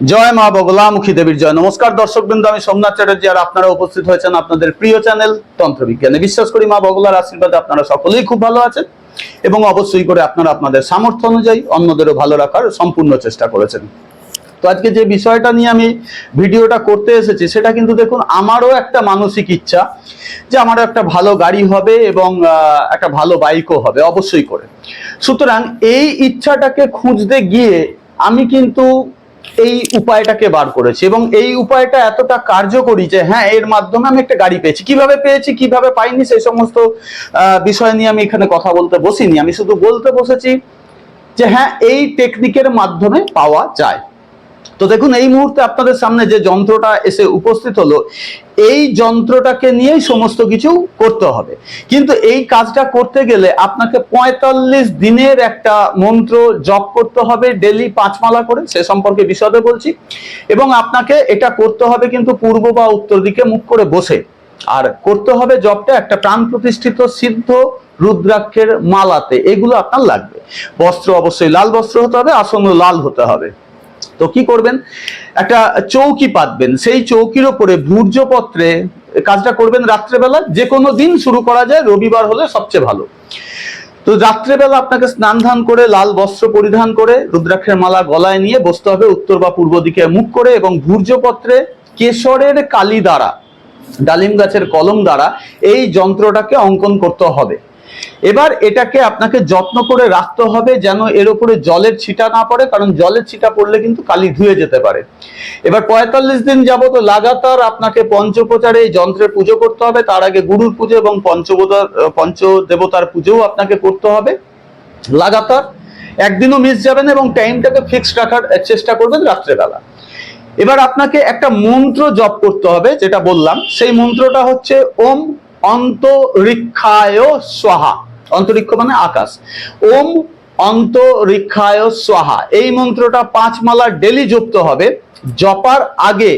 জয় মা বগলামুখী দেবীর জয়। নমস্কার দর্শক বৃন্দ আমি সোমনাথ চ্যাটার্জি আর আপনারা উপস্থিত হয়েছেন আপনাদের প্রিয় চ্যানেল তন্ত্রবিজ্ঞানে। বিশ্বাস করি মা বগলার আশীর্বাদে আপনারা সকলেই খুব ভালো আছেন এবং অবশ্যই করে আপনারা আপনাদের সামর্থ্য অনুযায়ী অন্যদেরও ভালো রাখার সম্পূর্ণ চেষ্টা করেছেন। তো আজকে যে বিষয়টা নিয়ে আমি ভিডিওটা করতে এসেছি, সেটা কিন্তু দেখুন, আমারও একটা মানসিক ইচ্ছা যে আমারও একটা ভালো গাড়ি হবে এবং একটা ভালো বাইকও হবে, অবশ্যই করে। সুতরাং এই ইচ্ছাটাকে খুঁজতে গিয়ে আমি কিন্তু এই উপায়টাকে বার করেছি এবং এই উপায়টা এতটা কার্যকরী যে হ্যাঁ এর মাধ্যমে আমি একটা গাড়ি পেয়েছি। কীভাবে পেয়েছি, কীভাবে পাইনি, সেই সমস্ত বিষয় নিয়ে আমি এখানে কথা বলতে বসিনি। আমি শুধু বলতে বসেছি যে হ্যাঁ এই টেকনিকের মাধ্যমে পাওয়া যায়। তো দেখুন, এই মুহূর্তে আপনাদের সামনে যে যন্ত্রটা এসে উপস্থিত হলো, এই যন্ত্রটাকে নিয়েই সমস্ত কিছু করতে হবে। কিন্তু এই কাজটা করতে গেলে আপনাকে পঁয়তাল্লিশ দিনের একটা মন্ত্র জপ করতে হবে, ডেলি পাঁচমালা করে, সে সম্পর্কে বিশদে বলছি। এবং আপনাকে এটা করতে হবে কিন্তু পূর্ব বা উত্তর দিকে মুখ করে বসে। আর করতে হবে জবটা একটা প্রাণ প্রতিষ্ঠিত সিদ্ধ রুদ্রাক্ষের মালাতে, এগুলো আপনার লাগবে। বস্ত্র অবশ্যই, লাল বস্ত্র হতে হবে আসন লাল হতে হবে। তো কি করবেন? একটা চৌকি পাতবেন। সেই চৌকির ওপরে ভূর্জপত্রে কাজটা করবেন রাত্রেবেলা। যে কোনো দিন শুরু করা যায়, রবিবার হলে সবচেয়ে ভালো। তো রাত্রেবেলা আপনাকে স্নান ধান করে, লাল বস্ত্র পরিধান করে, রুদ্রাক্ষের মালা গলায় নিয়ে বসতে হবে উত্তর বা পূর্ব দিকে মুখ করে এবং ভূর্জপত্রে কেশরের কালি দ্বারা, ডালিম গাছের কলম দ্বারা এই যন্ত্রটাকে অঙ্কন করতে হবে। এবার এটাকে আপনাকে যত্ন করে রাখতে হবে যেন এর উপরে জলের ছিটা না পড়ে, কারণ জলের ছিটা পড়লে কিন্তু কালি ধুয়ে যেতে পারে। এবার পঁয়তাল্লিশ দিন যাবত লাগাতার আপনাকে পঞ্চপ্রচারে এই যন্ত্রের পুজো করতে হবে। তার আগে গুরুর পুজো এবং পঞ্চবোধার পঞ্চদেবতার পুজোও আপনাকে করতে হবে। লাগাতার একদিনও মিস যাবেন এবং টাইমটাকে ফিক্সড রাখার চেষ্টা করবেন রাত্রেবেলা। এবার আপনাকে একটা মন্ত্র জপ করতে হবে, যেটা বললাম। সেই মন্ত্রটা হচ্ছে, ওম অন্তরিক্ষায় স্বাহা। অন্তরিক্ষ মানে আকাশ। ওম অন্তরিক্ষায় স্বাহা। এই মন্ত্রটা পাঁচ মালা ডেলি জপতে হবে। জপার আগে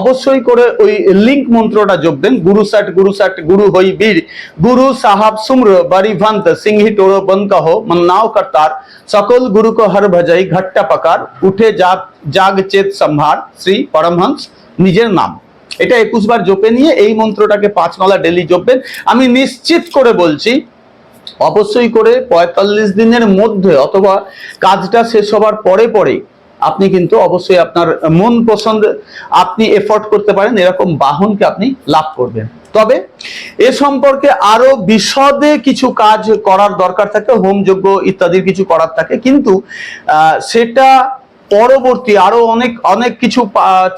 অবশ্যই করে ওই লিঙ্ক মন্ত্রটা জপবেন গুরু সাট গুরু সাট, গুরু হই বীর। গুরু সাহাব সুম্র বারিভন্ত সিংহি টোরো বনকহ মন্নাও করতার সকল গুরু কো হর ভজাই ঘট্টা পকার। উঠে জাগ চেত সম্ভার। শ্রী পরমহংস, নিজের নাম। এটা একুশ বার জপে নিয়ে এই মন্ত্রটাকে পাঁচ মালা ডেলি জপবেন। আমি নিশ্চিত করে বলছি, অবশ্যই করে পঁয়তাল্লিশ দিনের মধ্যে অথবা কাজটা শেষ হবার পরে পরে আপনি কিন্তু অবশ্যই আপনার মন পছন্দ, আপনি এফোর্ট করতে পারেন, এরকম বাহনকে আপনি লাভ করবেন। তবে এ সম্পর্কে আরও বিশদে কিছু কাজ করার দরকার থাকে হোমযোগ্য ইত্যাদির কিছু করার থাকে, কিন্তু সেটা পরবর্তী আরও অনেক অনেক কিছু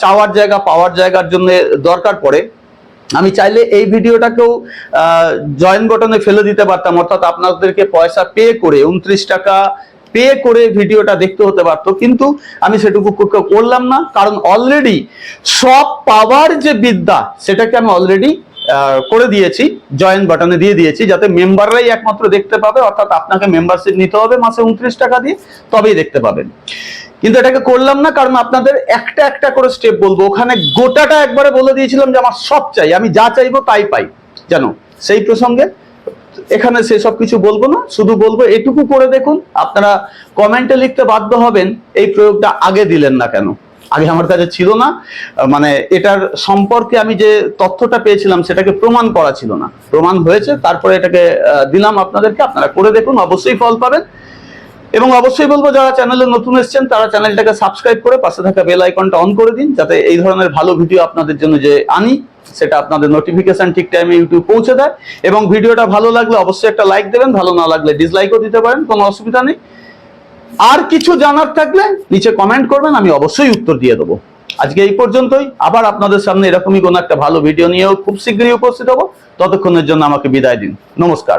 চাওয়ার জায়গা, পাওয়ার জায়গার জন্য দরকার পড়ে। আমি চাইলে এই ভিডিওটাকেও জয়েন বটনে ফেলে দিতে পারতাম, অর্থাৎ আপনাদেরকে পয়সা পে করে, উনত্রিশ টাকা পে করে ভিডিওটা দেখতে হতে পারতো। কিন্তু আমি সেটুকু করলাম না, কারণ অলরেডি সব পাওয়ার যে বিদ্যা, সেটাকে আমি অলরেডি করে দিয়েছি জয়েন বাটনে দিয়ে দিয়েছি, যাতে মেম্বাররাই একমাত্র দেখতে পাবে, অর্থাৎ আপনাকে মেম্বারশিপ নিতে হবে মাসে উনত্রিশ টাকা দিয়ে, তবেই দেখতে পাবেন। কিন্তু এটাকে করলাম না কারণ আপনাদের একটা একটা করে স্টেপ বলব। ওখানে গোটাটা একবারে বলে দিয়েছিলাম যে আমার সব চাই, আমি যা চাইব তাই পাই। জানো, সেই প্রসঙ্গে এখানে সেসব কিছু বলব না, শুধু বলব এটুকু করে দেখুন, আপনারা কমেন্টে লিখতে বাধ্য হবেন, এই প্রয়োগটা আগে দিলেন না কেন? আগে আমার কাছে ছিল না মানে এটার সম্পর্কে আমি যে তথ্যটা পেয়েছিলাম সেটাকে প্রমাণ করা ছিল না। প্রমাণ হয়েছে, তারপরে এটাকে দিলাম আপনাদেরকে, আপনারা করে দেখুন, অবশ্যই ফল পাবেন। এবং অবশ্যই বলব, যারা চ্যানেলে নতুন এসছেন, তারা চ্যানেলটাকে সাবস্ক্রাইব করে পাশে থাকা বেল আইকনটা অন করে দিন, যাতে এই ধরনের ভালো ভিডিও আপনাদের জন্য যে আনি, সেটা আপনাদের নোটিফিকেশন ঠিক টাইমে ইউটিউব পৌঁছে দেয়। এবং ভিডিওটা ভালো লাগলে অবশ্যই একটা লাইক দেবেন, ভালো না লাগলে ডিসলাইকও দিতে পারেন, কোনো অসুবিধা নেই। আর কিছু জানার থাকলে নিচে কমেন্ট করবেন, আমি অবশ্যই উত্তর দিয়ে দেবো। আজকে এই পর্যন্তই, আবার আপনাদের সামনে এরকমই কোনো একটা ভালো ভিডিও নিয়েও খুব শীঘ্রই উপস্থিত হব। ততক্ষণের জন্য আমাকে বিদায় দিন। নমস্কার।